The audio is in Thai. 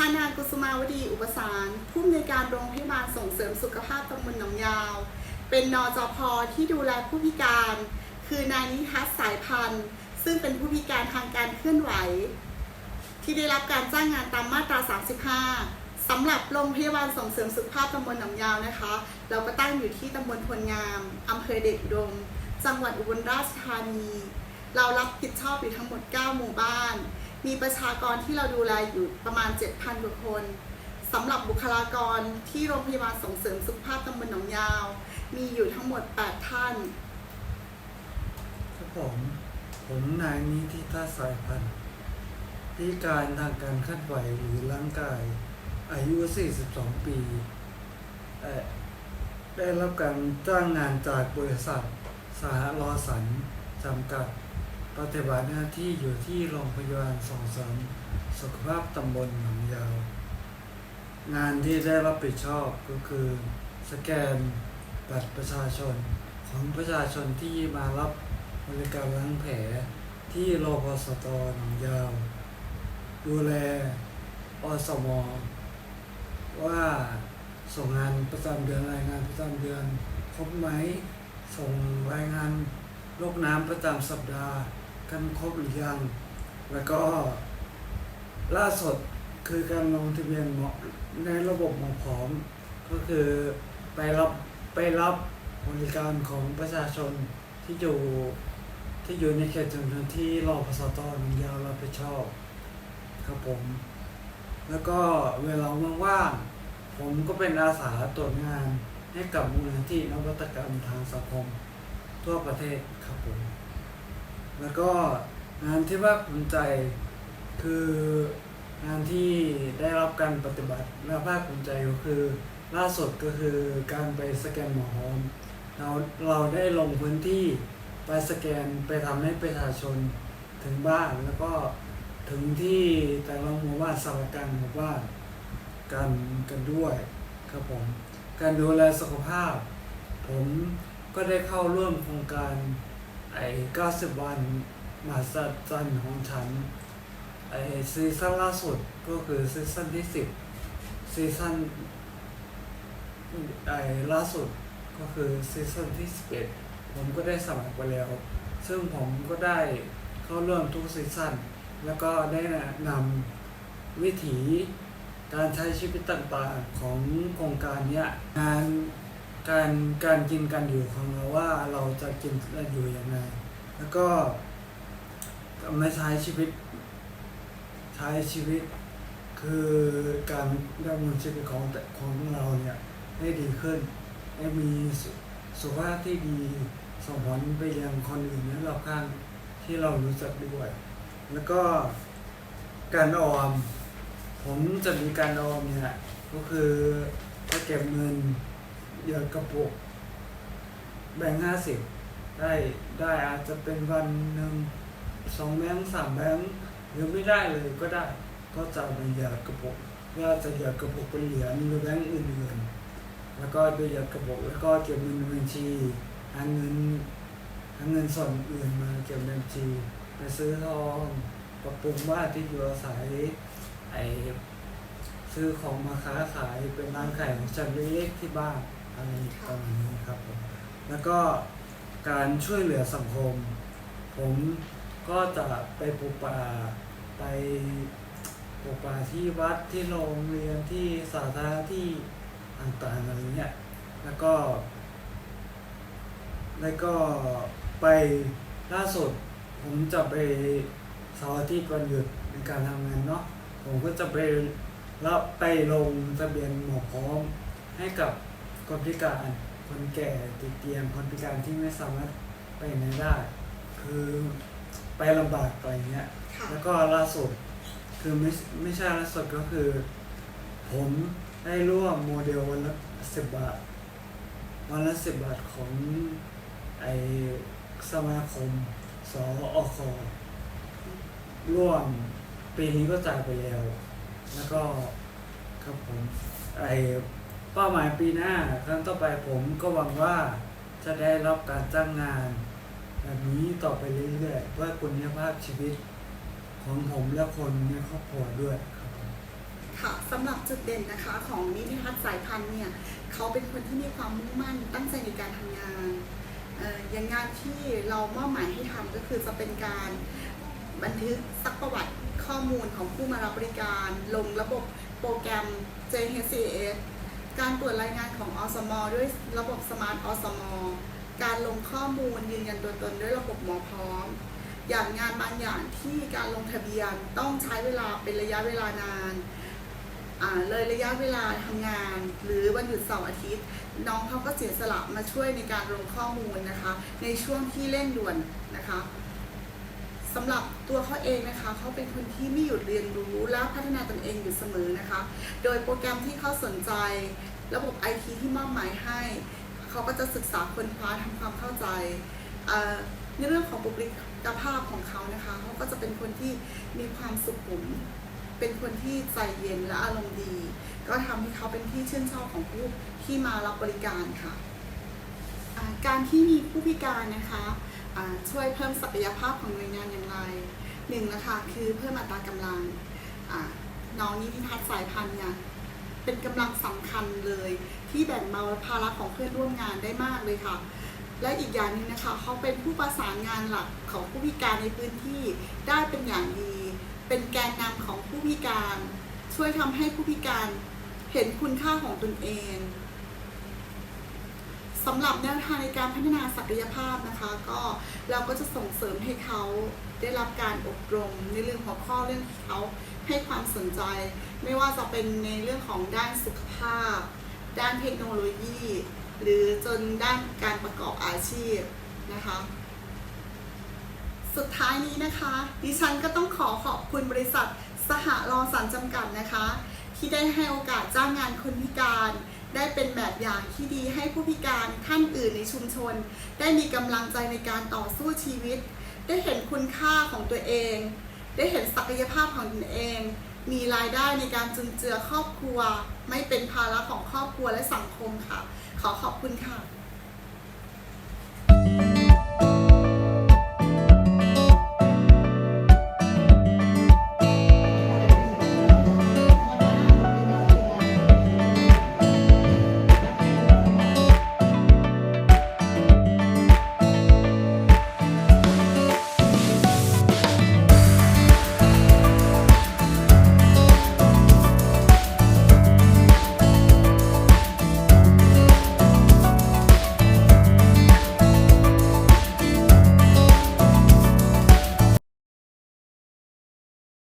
ชานางกุสุมาวดีอุปสารผู้อำนวยการโรงพยาบาลส่งเสริมสุขภาพตำบลหนองยาว เป็นนจพที่ดูแลผู้พิการ คือนายนิทัศสายพันธุ์ซึ่งเป็นผู้พิการทางการเคลื่อนไหว ที่ได้รับการจ้างงานตามมาตรา 35 สำหรับโรงพยาบาลส่งเสริมสุขภาพตำบลหนองยาวนะคะ เราก็ตั้งอยู่ที่ตำบลพลงามอำเภอเดชอุดม จังหวัดอุบลราชธานี เรารับผิดชอบอยู่ทั้งหมด 9 หมู่บ้าน มีประชากรที่เราดูแลอยู่ประมาณ 7,000กว่าคนสำหรับบุคลากรที่โรงพยาบาลส่งเสริมสุขภาพตำบลหนองยาว มีอยู่ทั้งหมด 8 ท่าน ครับผมผมนายนิติทัศน์สายพันธ์พิการทางการเคลื่อนไหวหรือร่างกาย อายุ 42 ปีเอ่อได้รับการจ้างงานจากบริษัทสหรอสันจำกัด ปฏิบัติหน้าที่อยู่ที่โรงพยาบาลส่งเสริมสุขภาพตำบลหนองยาว งานที่ได้รับผิดชอบก็คือ สแกนบัตรประชาชน ของประชาชนที่มารับบริการล้างแผลที่โรพสตหนองยาว ดูแลอสมว่าส่งงานประจำเดือนรายงานประจำเดือนครบไหม ส่งรายงานโรคน้ำประจำสัปดาห์ กันครบหรือยัง แล้วก็ล่าสุดคือการลงทะเบียนหมอในระบบหมอพร้อม ก็คือไปรับไปรับบริการของประชาชนที่อยู่ที่อยู่ในเขตชุมชนที่รอพสตหนึ่งยาวรับผิดชอบครับผม แล้วก็เวลาว่างๆผมก็เป็นอาสาตรวจงานให้กับมูลนิธินวัตกรรมทางสังคม ทั่วประเทศครับผม แล้วก็งานที่ว่าภูมิใจคืองานที่ได้รับการปฏิบัติและภาคภูมิใจก็คือล่าสุดก็คือการไปสแกนหมอพร้อมเราเราได้ลงพื้นที่ไปสแกนไปทำให้ประชาชนถึงบ้านแล้วก็ถึงที่แต่ละหมู่บ้านสารการหมู่บ้านกันกันด้วยครับผม การดูแลสุขภาพ ผมก็ได้เข้าร่วมโครงการ ไอ้90วันมหัศจรรย์ของฉัน ไอ้ซีซั่นล่าสุดก็คือซีซั่นที่10ซีซั่นไอ้ล่าสุดก็คือซีซั่นที่11ผมก็ได้สมัครไปแล้ว ซึ่งผมก็ได้เข้าร่วมทุกซีซั่นแล้วก็ได้นะนำวิถีการใช้ชีวิตต่างๆของโครงการเนี้ยงาน การการกินการอยู่ของเราว่าเราจะกินและอยู่ยังไงแล้วก็ไมาใช้ชีวิต ใช้ชีวิตคือการดำเนินชีวิตของของเราเนี่ยให้ดีขึ้นให้มีสุสขภาพที่ดีส่งผลไปยังคนอื่นและรอบข้างที่เรารู้จักด้วย แล้วก็การออม ผมจะมีการออมเนี่ยก็คือถ้าเก็บเงิน เดือนกระปุกแบ่งห้าสิบได้ได้อาจจะเป็นวันหนึ่งสองแบงค์สามแบงค์หรือไม่ได้เลยก็ได้ ก็จะเอาไปหยอดกระปุกว่าจะหยอดกระปุกเป็นเหรียญหรือแบงค์อื่นๆแล้วก็ไปหยอดกระปุกแล้วก็เก็บเงินในบัญชีหาเงินหาเงินส่วนอื่นมาเก็บในบัญชีไปซื้อทองปรับปรุงบ้านที่อยู่อาศัยไอซื้อของมาค้าขายเป็นร้านขายของฉันเล็กๆที่บ้าน อะไรประมาณนี้ครับผมแล้วก็การช่วยเหลือสังคม ผมก็จะไปปลูกป่าไปปลูกป่าที่วัดที่โรงเรียนที่สาธารณะที่ต่างๆอะไรเงี้ยแล้วก็ แล้วก็ไปล่าสุดผมจะไปเสาร์อาทิตย์วันหยุดในการทำงานเนาะผมก็จะไปรับไปลงทะเบียนหมอพร้อมให้กับ คนพิการคนแก่ติดเตียงคนพิการที่ไม่สามารถไปไหนได้ คือไปลำบากไปเงี้ยค่ะแล้วก็ล่าสุดคือไม่ไม่ใช่ล่าสุดก็คือ ผมได้ร่วมโมเดลวันละสิบบาทวันละสิบบาทของไอสมาคมสออคร่วมปีนี้ก็จ่ายไปแล้ว แล้วก็ครับผมไอ เป้าหมายปีหน้าครั้งต่อไปผมก็หวังว่าจะได้รับการจ้างงาน แบบนี้ต่อไปเรื่อยๆเพื่อคุณภาพชีวิตของผมและคนในครอบครัวด้วยครับค่ะสำหรับจุดเด่นนะคะของนิติทัศน์สายพันธุ์เนี่ยเขาเป็นคนที่มีความมุ่งมั่นตั้งใจในการทำงานออย่างงานที่เรามอบหมายให้ทำก็คือจะเป็นการบันทึกซักประวัติข้อมูลของผู้มารับบริการ ลงระบบโปรแกรม JHCS การตรวจรายงานของอสม ด้วยระบบสมาร์ทอสม การลงข้อมูลยืนยันตัวตนด้วยระบบหมอพร้อม อย่างงานบางอย่างที่การลงทะเบียนต้องใช้เวลาเป็นระยะเวลานานเลยระยะเวลาทำงาน หรือวันหยุดเสาร์อาทิตย์ น้องเขาก็เสียสละมาช่วยในการลงข้อมูลนะคะ ในช่วงที่เร่งด่วนนะคะ สำหรับตัวเขาเองนะคะเขาเป็นคนที่ไม่หยุดเรียนรู้และพัฒนาตนเองอยู่เสมอนะคะ โดยโปรแกรมที่เขาสนใจ ระบบไอทีที่มอบหมายให้เขาก็จะศึกษาค้นคว้าทำความเข้าใจในเรื่องของบุคลิกภาพของเขานะคะเขาก็จะเป็นคนที่มีความสุขุม เป็นคนที่ใจเย็นและอารมณ์ดี ก็ทำให้เขาเป็นที่ชื่นชอบของผู้ที่มารับบริการค่ะ การที่มีผู้พิการนะคะ ช่วยเพิ่มศักยภาพของหน่วยงานอย่างไรหนึ่งนะคะคือเพิ่มอัตรากำลังน้องนิติทัศน์สายพันธุ์เนี่ยเป็นกำลังสำคัญเลย ที่แบ่งเบาภาระของเพื่อนร่วมงานได้มากเลยค่ะ และอีกอย่างหนึงนะคะเขาเป็นผู้ประสานงานหลักของผู้พิการในพื้นที่ได้เป็นอย่างดี เป็นแกนนำของผู้พิการ ช่วยทำให้ผู้พิการเห็นคุณค่าของตนเอง สำหรับแนวทางในการพัฒนาศักยภาพนะคะ ก็เราก็จะส่งเสริมให้เขาได้รับการอบรมในเรื่องหัวข้อเรื่องเขาให้ความสนใจ ไม่ว่าจะเป็นในเรื่องของด้านสุขภาพ ด้านเทคโนโลยี หรือจนด้านการประกอบอาชีพนะคะสุดท้ายนี้นะคะ ดิฉันก็ต้องขอขอบคุณบริษัทสหรอสันจำกัดนะคะ ที่ได้ให้โอกาสจ้างงานคนพิการ ได้เป็นแบบอย่างที่ดีให้ผู้พิการท่านอื่นในชุมชน ได้มีกำลังใจในการต่อสู้ชีวิต ได้เห็นคุณค่าของตัวเอง ได้เห็นศักยภาพของตนเอง มีรายได้ในการจุนเจือครอบครัว ไม่เป็นภาระของครอบครัวและสังคมค่ะ ขอขอบคุณค่ะ